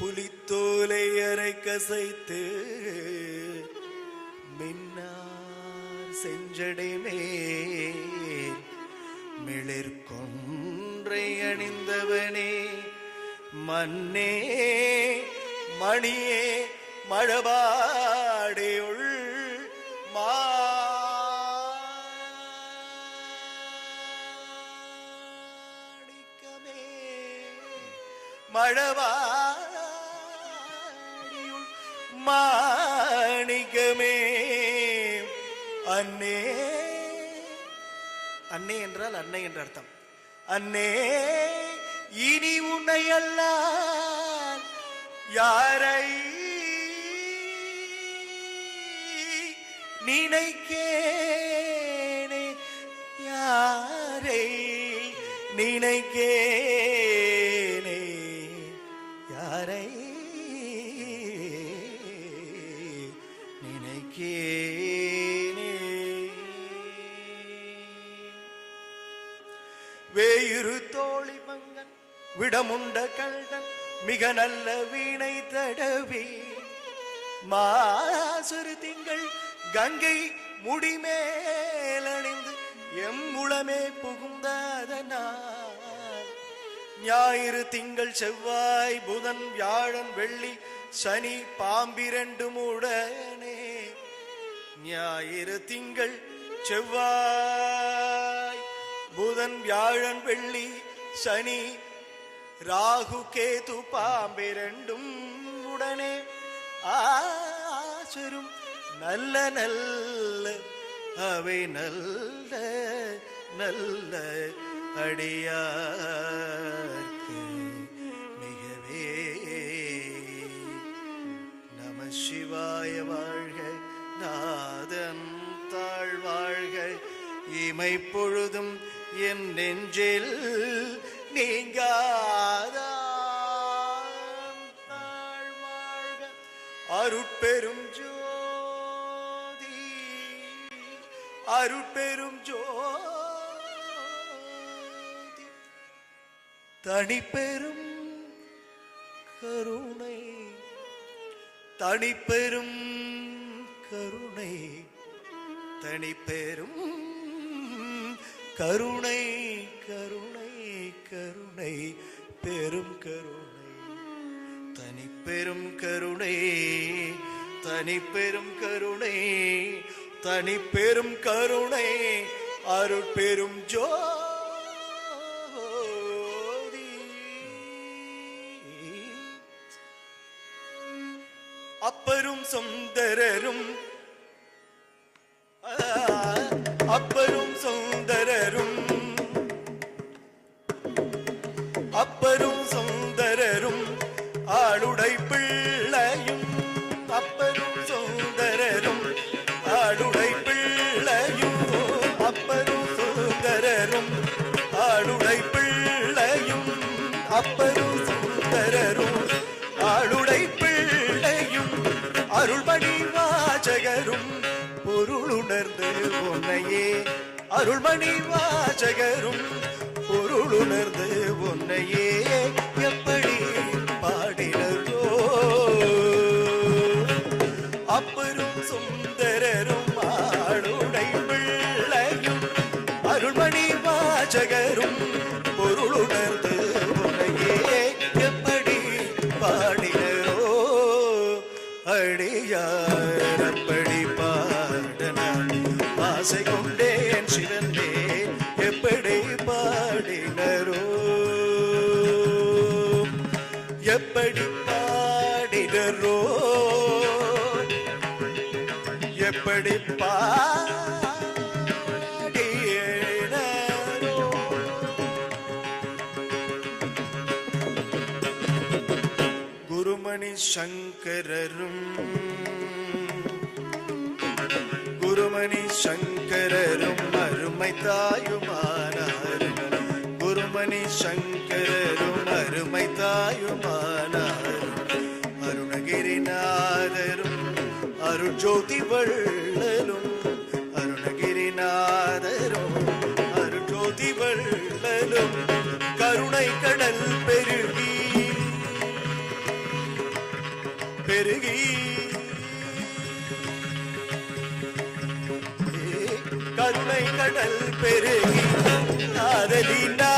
புலித்தோலை அரை கசைத்து மின்னார் செஞ்சடை மேல் மிளிர் கொன்றை அணிந்தவனே மன்னே மணியே மழபாடையுள் மா. மழவா மாணிக்கமே. அன்னே அன்னை என்றால் அன்னை என்ற அர்த்தம். அன்னே இனி உன்னை அல்ல யாரை நினைக்கேனே? யாரை நினைக்கே நினைக்கேனே வேயிரு தோழி மங்கன் விடமுண்ட கல்டன் மிக நல்ல வீணை தடவி. மாசுரு திங்கள் கங்கை முடிமேலணிந்து எம்முளமே புகுந்ததனால். ஞாயிறு திங்கள் செவ்வாய் புதன் வியாழன் வெள்ளி சனி பாம்பிரண்டும் உடனே ஞாயிறு திங்கள் செவ்வாய். புதன் வியாழன் வெள்ளி சனி ராகு கேது பாம்பிரண்டும் உடனே ஆசரும். நல்ல நல்ல அவை நல்ல நல்ல அடியார். பொழுதும் என் நெஞ்சில் நீங்காதான் அருட்பெரும் ஜோதி அருட்பெரும் ஜோதி. தனிப்பெரும் கருணை தனிப்பெரும் கருணை தனிப்பெரும் கருணை கருணை கருணை பெரும் கருணை. தனி பெரும் கருணை தனி பெரும் கருணை தனி பெரும் கருணை அருட்பெரும் ஜோ அப்பரும் சுந்தரரும் அருள்மணி வாசகரும் பொருளுணர்ந்து உன்னையே பாடினரோ? எப்படி பாடினரோ? எப்படி பாடினரோ? குருமணி சங்கரரும் குருமணி சங்கரரும் அருமை தாயுமா? அருமணி சங்கரும் அருமை தாயுமானாரும் அருணகிரிநாதரும் அருள் வள்ளலும் அருணகிரிநாதரும் அருள் வள்ளலும் கருணை கடல் பெருகி பெருகி. கருணை கடல் பெருகி காதலினா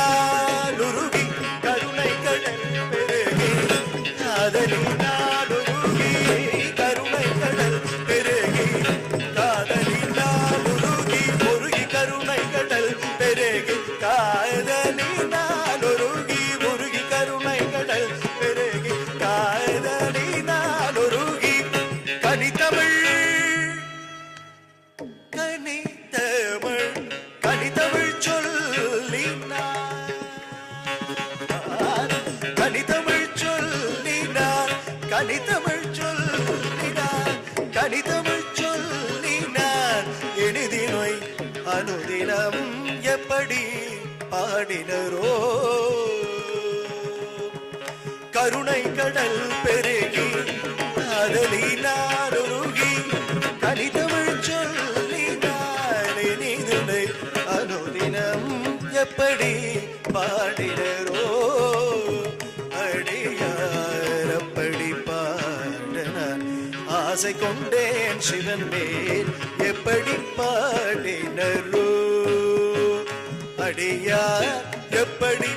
கருணை கடல் பெருகி காதலினார் உருகி கனிதமிழ் சொல்லினார் இனிதுனை அனுதினம் எப்படி பாடினரோ அடியாரப்படி பாடன ஆசை கொண்டேன் சிவன் மேல் எப்படி பாடினரோ அடியார் எப்படி